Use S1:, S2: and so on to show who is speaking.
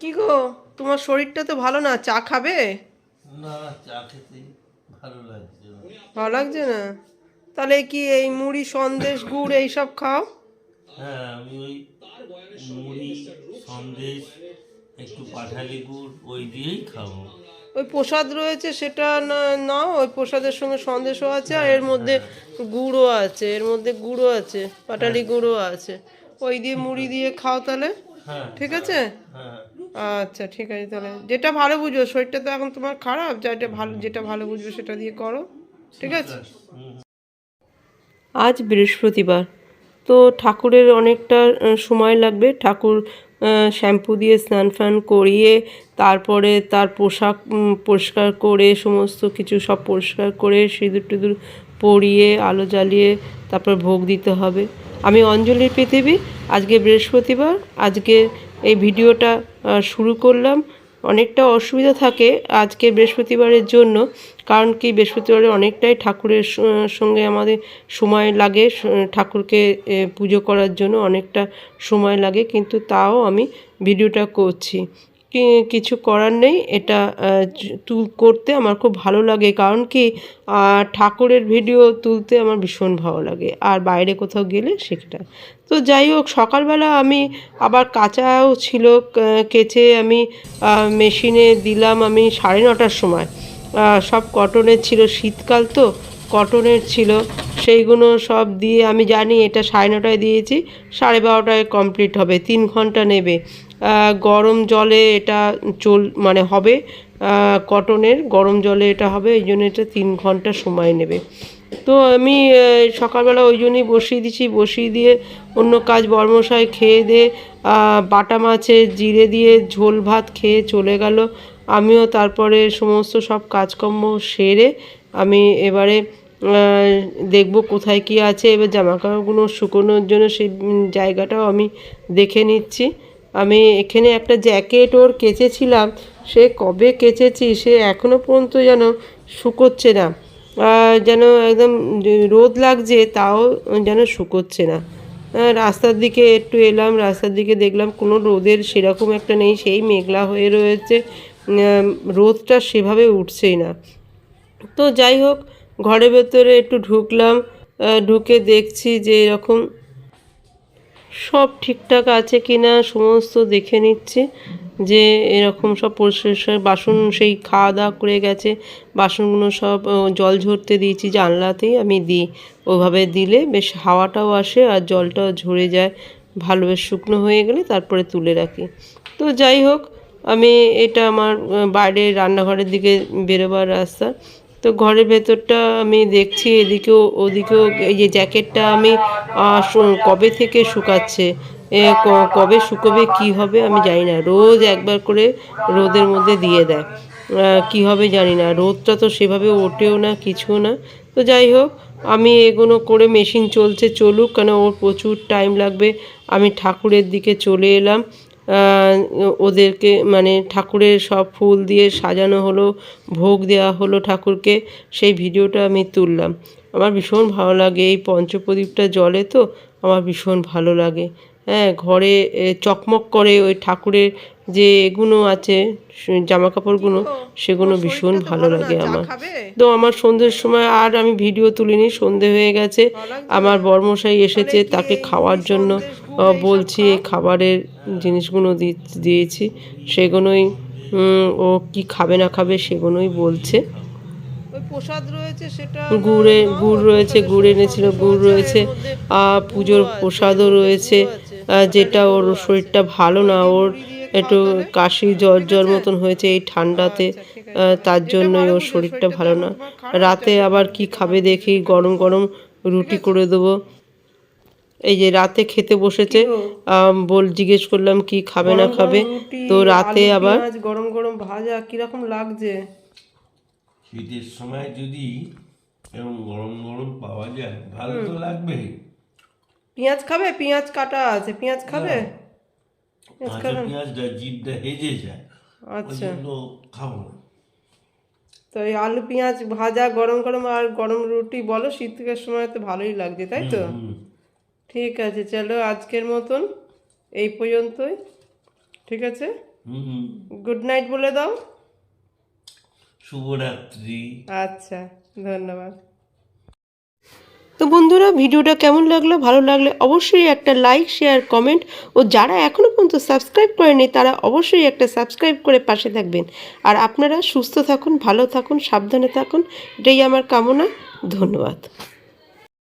S1: কি গো তোমার শরীরটা তো ভালো না? চা খাবে?
S2: না চা খেতে ভালো লাগছে না।
S1: ভালো লাগছে না? তাহলে কি এই মুড়ি সন্দেশ গুড় এইসব খাও?
S2: হ্যাঁ আমি ওই মুড়ি সন্দেশ একটু পাঠালি গুড় ওই দিয়েই খাব।
S1: ওই প্রসাদ রয়েছে সেটা না নাও। ওই প্রসাদের সঙ্গে সন্দেশও আছে আর এর মধ্যে গুড়ও আছে এর মধ্যে গুড়ও আছে পাটালি গুঁড়ো আছে। ওই দিয়ে মুড়ি দিয়ে খাও তাহলে।
S2: হ্যাঁ
S1: ঠিক আছে?
S2: হ্যাঁ।
S1: আচ্ছা ঠিক আছে তাহলে। যেটা ভালো বুঝো, শরীরটা তো এখন তোমার খারাপ যেটা ভালো যেটা ভালো বুঝবে সেটা দিয়ে করো, ঠিক আছে? আজ বৃহস্পতিবার, তো ঠাকুরের অনেকটা সময় লাগবে। ঠাকুর শ্যাম্পু দিয়ে স্নান ফান করিয়ে, তারপরে তার পোশাক পরিষ্কার করে, সমস্ত কিছু সব পরিষ্কার করে, সিঁদুর টিঁদুর পরিয়ে, আলো জ্বালিয়ে, তারপর ভোগ দিতে হবে। আমি অঞ্জলির পৃথিবী, আজকে বৃহস্পতিবার, আজকে এই ভিডিওটা শুরু করলাম। অনেকটা অসুবিধা থাকে আজকে বৃহস্পতিবারের জন্য, কারণ কি বৃহস্পতিবারে অনেকটাই ঠাকুরের সঙ্গে আমাদের সময় লাগে ঠাকুরকে পুজো করার জন্য অনেকটা সময় লাগে, কিন্তু তাও আমি ভিডিওটা করছি। কিছু করার নেই। এটা তুল, করতে আমার খুব ভালো লাগে। কারণ কি ঠাকুরের ভিডিও তুলতে আমার ভীষণ ভালো লাগে। আর বাইরে কোথাও গেলে সেটা। তো যাই হোক, সকালবেলা আমি আবার কাঁচাও ছিল কেচে আমি মেশিনে দিলাম আমি সাড়ে নটার সময়। সব কটনের ছিল শীতকাল তো কটনের ছিল। সেইগুলো সব দিয়ে আমি জানি এটা সাড়ে নটায় দিয়েছি, সাড়ে বারোটায় কমপ্লিট হবে, তিন ঘণ্টা নেবে। গরম জলে এটা চল মানে হবে কটনের, গরম জলে এটা হবে, এই জন্য এটা তিন ঘণ্টা সময় নেবে। তো আমি সকালবেলা ওই জন্যই বসিয়ে দিছি বসিয়ে দিয়ে অন্য কাজ, বর্মশাই খেয়ে দিয়ে বাটা মাছের জিরে দিয়ে ঝোল ভাত খেয়ে চলে গেল। আমিও তারপরে সমস্ত সব কাজকর্ম সেরে আমি এবারে দেখব কোথায় কি আছে। এবার জামা কাপড়গুলো শুকোনোর জন্য সেই জায়গাটাও আমি দেখে নিচ্ছি। আমি এখানে একটা জ্যাকেট ওর কেচেছিলাম। সে কবে কেচেছি? সে এখনও পর্যন্ত যেন শুকোচ্ছে না। যেন একদম রোদ লাগছে, তাও যেন শুকোচ্ছে না। রাস্তার দিকে একটু এলাম, রাস্তার দিকে দেখলাম কোনো রোদের সেরকম একটা নেই, সেই মেঘলা হয়ে রয়েছে। রোদটা সেভাবে উঠছেই না। তো যাই হোক, ঘরের ভেতরে একটু ঢুকলাম। ঢুকে দেখছি যে এরকম সব ঠিকঠাক আছে কি না সমস্ত দেখে নিচ্ছি যে এরকম সব পরিষ্কার বাসন সেই খাওয়া দাওয়া করে গেছে, বাসনগুলো সব জল ঝরতে দিয়েছি, জানলাতেই আমি দিই। ওভাবে দিলে বেশ হাওয়াটাও আসে আর জলটাও ঝরে যায়। ভালো বেশ শুকনো হয়ে গেলে তারপরে তুলে রাখি। তো যাই হোক, আমি এটা আমার বাইরে রান্নাঘরের দিকে বেরোবার রাস্তা। তো ঘরের ভেতরটা আমি দেখছি, এদিকেও, ওদিকেও এই যে জ্যাকেটটা আমি কবে থেকে শুকাচ্ছে কবে শুকোবে, কি হবে আমি জানি না। রোজ একবার করে রোদের মধ্যে দিয়ে দেয়। কি হবে জানি না। রোদটা তো সেভাবে ওঠেও না কিছু না। তো যাই হোক, আমি এগুলো করে মেশিন চলছে চলুক, কেন ওর প্রচুর টাইম লাগবে। আমি ঠাকুরের দিকে চলে এলাম। ওদেরকে মানে ঠাকুরের সব ফুল দিয়ে সাজানো হলো ভোগ দেওয়া হলো ঠাকুরকে সেই ভিডিওটা আমি তুললাম। আমার ভীষণ ভালো লাগে এই পঞ্চপ্রদীপটা জলে তো আমার ভীষণ ভালো লাগে। হ্যাঁ ঘরে চকমক করে ওই ঠাকুরের যে এগুলো আছে জামা কাপড়গুলো সেগুলো ভীষণ ভালো লাগে আমার। তো আমার সন্ধ্যের সময় আর আমি ভিডিও তুলিনি সন্ধে হয়ে গেছে। আমার বর্মশাই এসেছে তাকে খাওয়ার জন্য। বলছি এই খাবারের জিনিসগুলো দিয়েছি সেগুলোই ও কি খাবে না খাবে সেগুলোই বলছে। প্রসাদ রয়েছে সেটা গুড়ে গুড় রয়েছে গুড় এনেছিল গুড় রয়েছে আহ, পুজোর প্রসাদও রয়েছে যেটা ওর শরীরটা ভালো না ওর একটু কাশি জ্বর জ্বর মতন হয়েছে এই ঠান্ডাতে তার জন্যই ওর শরীরটা ভালো না। রাতে আবার কি খাবে দেখি গরম গরম রুটি করে দেবো। এই যে রাতে খেতে বসেছে বল জিজ্ঞেস করলাম কি খাবে না খাবে। তো রাতে আবার গরম গরম ভাজা কীরকম লাগছে?
S2: শীতের সময় যদি এরকম গরম গরম পাওয়া যায় ভালো তো লাগবে।
S1: পেঁয়াজ খাবে? পেঁয়াজ কাটা আছে। পেঁয়াজ খাবে?
S2: পেঁয়াজটা জিভটা হেজে যায়।
S1: আচ্ছা।
S2: খাব না।
S1: তো এই আলু পেঁয়াজ ভাজা গরম গরম আর গরম রুটি বলো শীতের সময় তো ভালোই লাগছে তাই তো। ঠিক আছে চলো আজকের মতন এই পর্যন্তই। ঠিক আছে? গুড নাইট বলে দাও।
S2: শুভরাত্রি।
S1: আচ্ছা ধন্যবাদ। তো বন্ধুরা ভিডিওটা কেমন লাগল ভালো লাগলে অবশ্যই একটা লাইক শেয়ার কমেন্ট ও যারা এখনও পর্যন্ত সাবস্ক্রাইব করেনি তারা অবশ্যই একটা সাবস্ক্রাইব করে পাশে থাকবেন। আর আপনারা সুস্থ থাকুন ভালো থাকুন সাবধানে থাকুন। এটাই আমার কামনা। ধন্যবাদ।